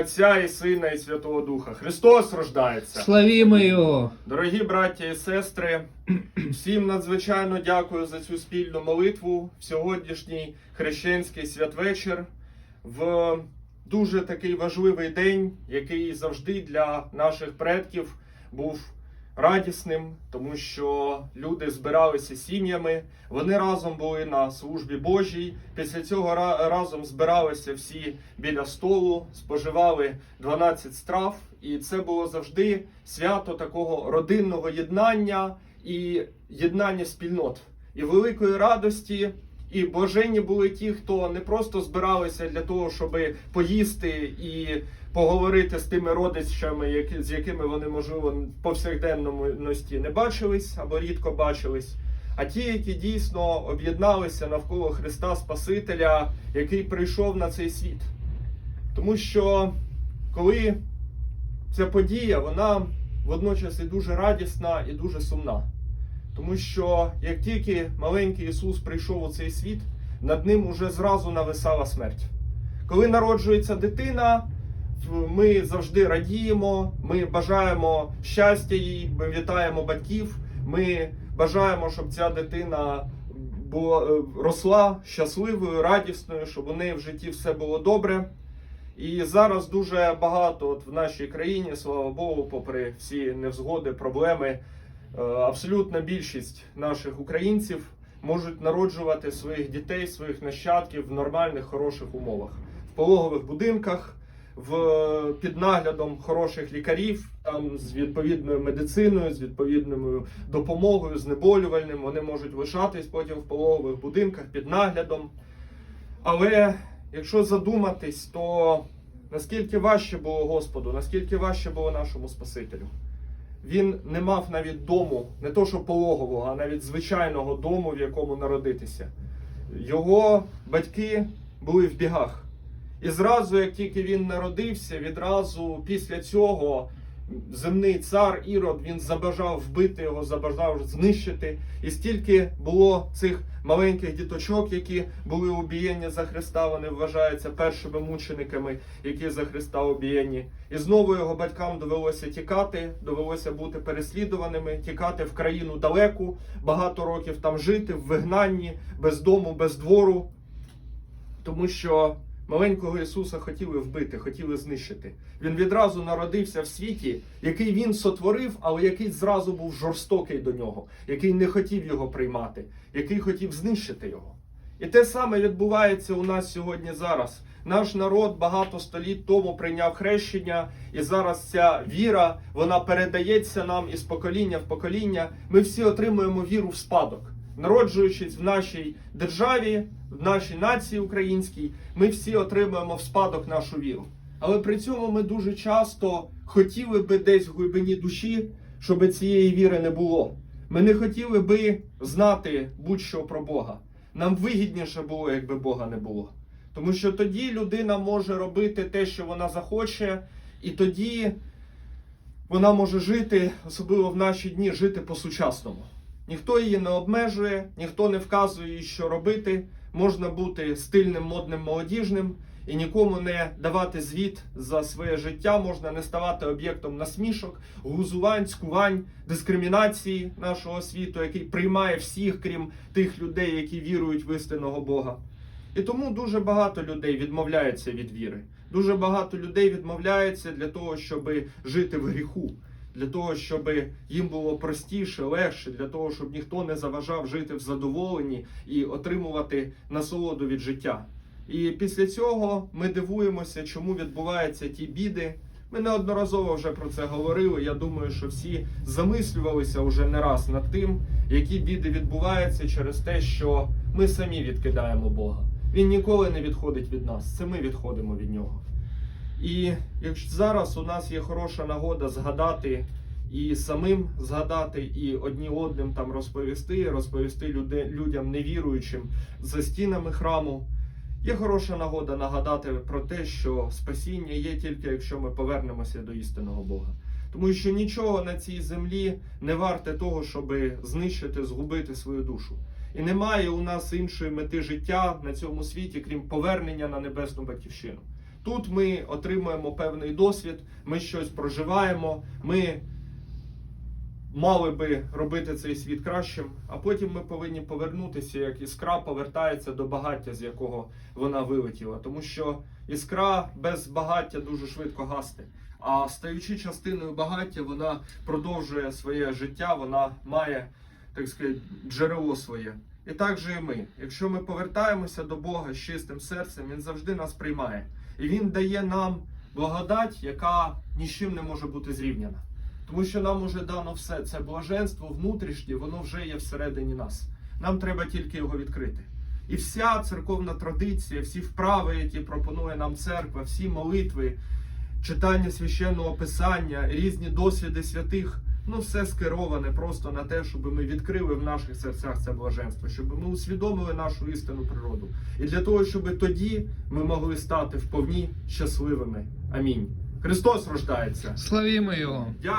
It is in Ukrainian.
Отця і Сина, і Святого Духа. Христос рождається. Славімо Його! Дорогі браття і сестри, всім надзвичайно дякую за цю спільну молитву в сьогоднішній хрещенський святвечір, в дуже такий важливий день, який завжди для наших предків був радісним, тому що люди збиралися сім'ями, вони разом були на службі Божій. Після цього разом збиралися всі біля столу, споживали 12 страв, і це було завжди свято такого родинного єднання і єднання спільнот, і великої радості. І блаженні були ті, хто не просто збиралися для того, щоб поїсти і поговорити з тими родичами, які, з якими вони, можливо, в повсякденності не бачились або рідко бачились, а ті, які дійсно об'єдналися навколо Христа Спасителя, який прийшов на цей світ. Тому що коли ця подія, вона водночас і дуже радісна і дуже сумна. Тому що як тільки маленький Ісус прийшов у цей світ, над ним уже зразу нависала смерть. Коли народжується дитина, ми завжди радіємо, ми бажаємо щастя їй, ми вітаємо батьків, ми бажаємо, щоб ця дитина була, е, росла щасливою, радісною, щоб у неї в житті все було добре. І зараз дуже багато от в нашій країні, слава Богу, попри всі невзгоди, проблеми, е, абсолютна більшість наших українців можуть народжувати своїх дітей, своїх нащадків в нормальних, хороших умовах, в пологових будинках, в під наглядом хороших лікарів, там з відповідною медициною, з відповідною допомогою, знеболювальним. Вони можуть лишатись потім в пологових будинках під наглядом. Але якщо задуматись, то наскільки важче було Господу, наскільки важче було нашому Спасителю. Він не мав навіть дому, не то що пологового, а навіть звичайного дому, в якому народитися. Його батьки були в бігах. І зразу, як тільки він народився, відразу після цього земний цар Ірод він забажав вбити його, забажав знищити. І стільки було цих маленьких діточок, які були убієнні за Христа. Вони вважаються першими мучениками, які за Христа убієнні. І знову його батькам довелося тікати, довелося бути переслідуваними, тікати в країну далеку, багато років там жити, в вигнанні, без дому, без двору. Тому що маленького Ісуса хотіли вбити, хотіли знищити. Він відразу народився в світі, який він сотворив, але який зразу був жорстокий до нього, який не хотів його приймати, який хотів знищити його. І те саме відбувається у нас сьогодні зараз. Наш народ багато століть тому прийняв хрещення, і зараз ця віра вона передається нам із покоління в покоління. Ми всі отримуємо віру в спадок. Народжуючись в нашій державі, в нашій нації українській, ми всі отримуємо в спадок нашу віру. Але при цьому ми дуже часто хотіли би десь в глибині душі, щоб цієї віри не було. Ми не хотіли би знати будь-що про Бога. Нам вигідніше було, якби Бога не було. Тому що тоді людина може робити те, що вона захоче, і тоді вона може жити, особливо в наші дні, жити по-сучасному. Ніхто її не обмежує, ніхто не вказує що робити. Можна бути стильним, модним, молодіжним і нікому не давати звіт за своє життя, можна не ставати об'єктом насмішок, гузувань, скувань, дискримінації нашого світу, який приймає всіх, крім тих людей, які вірують в істинного Бога. І тому дуже багато людей відмовляються від віри. Дуже багато людей відмовляється для того, щоб жити в гріху, для того, щоб їм було простіше, легше, для того, щоб ніхто не заважав жити в задоволенні і отримувати насолоду від життя. І після цього ми дивуємося, чому відбуваються ті біди. Ми неодноразово вже про це говорили. Я думаю, що всі замислювалися вже не раз над тим, які біди відбуваються через те, що ми самі відкидаємо Бога. Він ніколи не відходить від нас. Це ми відходимо від нього. І якщо зараз у нас є хороша нагода згадати і самим згадати, і одні одним там розповісти, розповісти люди, людям невіруючим за стінами храму. Є хороша нагода нагадати про те, що спасіння є тільки якщо ми повернемося до істинного Бога. Тому що нічого на цій землі не варте того, щоб знищити, згубити свою душу. І немає у нас іншої мети життя на цьому світі, крім повернення на небесну батьківщину. Тут ми отримуємо певний досвід, ми щось проживаємо, ми мали би робити цей світ кращим, а потім ми повинні повернутися, як іскра повертається до багаття, з якого вона вилетіла. Тому що іскра без багаття дуже швидко гасне. А стаючи частиною багаття, вона продовжує своє життя, вона має, так сказати, джерело своє. І так же і ми. Якщо ми повертаємося до Бога з чистим серцем, Він завжди нас приймає. І Він дає нам благодать, яка ні з чим не може бути зрівняна. Тому що нам уже дано все. Це блаженство внутрішнє, воно вже є всередині нас. Нам треба тільки його відкрити. І вся церковна традиція, всі вправи, які пропонує нам церква, всі молитви, читання священного писання, різні досвіди святих, ну все скероване просто на те, щоб ми відкрили в наших серцях це блаженство, щоб ми усвідомили нашу істинну природу. І для того, щоб тоді ми могли стати вповні щасливими. Амінь. Христос рождається. Славімо його! Дякую.